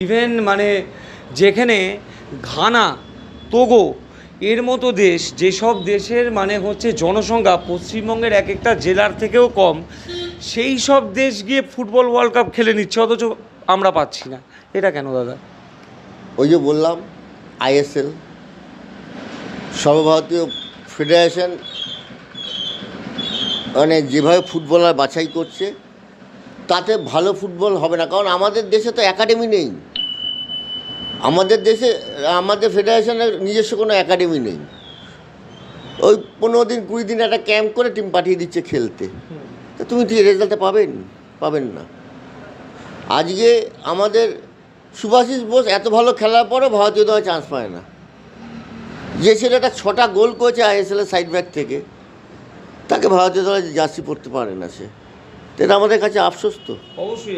Even মানে যেখানে Ghana, তোগো, এর মতো দেশ, যেসব দেশের মানে হচ্ছে জনসংখ্যা পশ্চিমবঙ্গের এক একটা জেলার থেকেও কম সেই সব দেশ গিয়ে ফুটবল ওয়ার্ল্ড কাপ খেলে নিচ্ছে, অথচ আমরা পাচ্ছি না। এটা কেন দাদা? ওই যে বললাম আইএসএল সর্বভারতীয় ফেডারেশন মানে যেভাবে ফুটবলার বাছাই করছে তাতে ভালো ফুটবল হবে না। কারণ আমাদের দেশে তো একাডেমি নেই। আমাদের দেশে, আমাদের ফেডারেশনের নিজস্ব কোনো একাডেমি নেই। ওই পনেরো দিন, কুড়ি দিন একটা ক্যাম্প করে টিম পাঠিয়ে দিচ্ছে খেলতে। তা তুমি কি রেজাল্টটা পাবেন? পাবেন না। আজকে আমাদের সুভাষিস বোস এত ভালো খেলার পরও ভারতীয় দলে চান্স পায় না। যে ছেলেটা ছটা গোল করেছে আইএসএল এর সাইড ব্যাক থেকে, তাকে ভারতীয় দলে জার্সি পড়তে পারে না সে। এটা আমাদের কাছে আফসোস তো? অবশ্যই